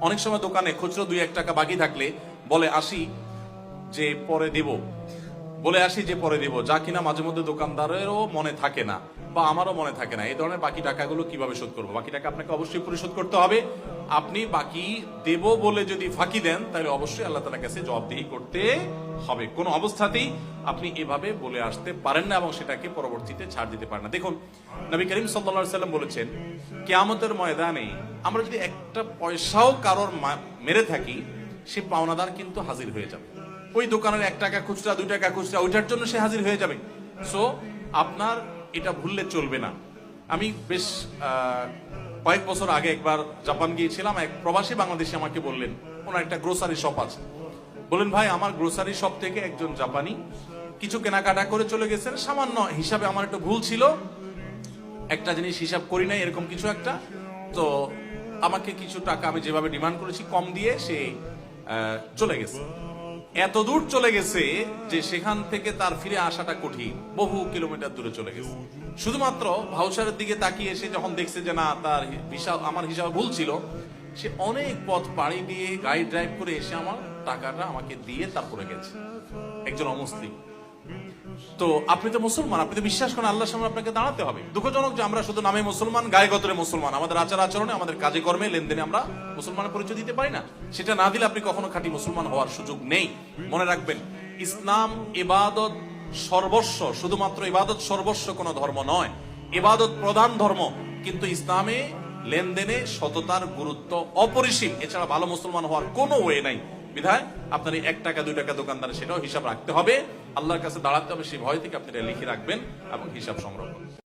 অনেক সময় দোকানে খুচরো দুই এক টাকা বাকি থাকলে বলে, আসি যে পরে দেব। বলে, আসি যে পরে দেব। যা কিনা মাঝে মধ্যে দোকানদারেরও মনে থাকে না বা আমারও মনে থাকে না। এই ধরনের বাকি টাকাগুলো কীভাবে শোধ করব? বাকি টাকা আপনাকে অবশ্যই পরিশোধ করতে হবে। আপনি বাকি দেব বলে যদি ফাঁকি দেন, তাহলে অবশ্যই আল্লাহ তালার কাছে জবাবদিহি করতে হবে। কোনো অবস্থাতেই আপনি এভাবে বলে আসতে পারেন না এবং সেটাকে পরবর্তীতে ছাড় দিতে পারেন না। দেখুন, নবী করিম সাল্লা সাল্লাম বলেছেন, কেয়ামতের ময়দানে আমরা যদি একটা পয়সাও কারোর মেরে থাকি, সে পাওনাদার কিন্তু হাজির হয়ে যাবে। ওই দোকানের এক টাকা খুচরা, দুই টাকা খুচরা, ওইটার জন্য সে হাজির হয়ে যাবে। সো আপনার এটা ভুললে চলবে না। আমি বেশ কয়েক বছর আগে একবার জাপান গিয়েছিলাম, এক প্রবাসী বাংলাদেশি আমাকে বললেন, ওনার একটা গ্রোসারি শপ আছে। বলেন ভাই, আমার গ্রোসারি শপ থেকে একজন জাপানি কিছু কেনাকাটা করে চলে গেছেন। সামান্য হিসাবে আমার একটু ভুল ছিল। একটা জিনিস হিসাব করি নাই, এরকম কিছু একটা। তো আমাকে কিছু টাকা আমি যেভাবে ডিমান্ড করেছি, কম দিয়ে সে চলে গেছে। এত দূর চলে গেছে যে সেখান থেকে তার ফিরে আসাটা কঠিন। বহু কিলোমিটার দূরে চলে গেছে। শুধুমাত্র ভাউসারের দিকে তাকিয়ে এসে যখন দেখছে যে না, তার হিসাব আমার হিসাব ভুল ছিল, সে অনেক পথ পাড়ি দিয়ে গাড়ি ড্রাইভ করে এসে আমার টাকাটা আমাকে দিয়ে তারপরে গেছে। একজন অমুসলিম। তো আপনি তো মুসলমান, আপনি তো বিশ্বাস করেন আল্লাহর সামনে আপনাকে দাঁড়াতে হবে। দুঃখজনক যে আমরা শুধু নামে মুসলমান, গায়ে গতরে মুসলমান। আমাদের আচার আচরণে, আমাদের কাজে কর্মে, লেনদেনে আমরা মুসলমানের পরিচয় দিতে পারি না। সেটা না দিলে আপনি কখনো খাঁটি মুসলমান হওয়ার সুযোগ নেই। মনে রাখবেন, ইসলাম ইবাদত সর্বস্ব, শুধুমাত্র ইবাদত সর্বস্ব কোনো ধর্ম নয়। ইবাদত প্রধান ধর্ম, কিন্তু ইসলামে লেনদেনে সততার গুরুত্ব অপরিসীম। এছাড়া ভালো মুসলমান হওয়ার কোনো ওয়ে নাই। বিধায় আপনার এক টাকা, দুই টাকা দোকানদার সেটাও হিসাব রাখতে হবে। আল্লাহর কাছে দাঁড়াতে হবে, সেই ভয় থেকে আপনি এটা লিখে রাখবেন এবং হিসাব সংগ্রহ করবেন।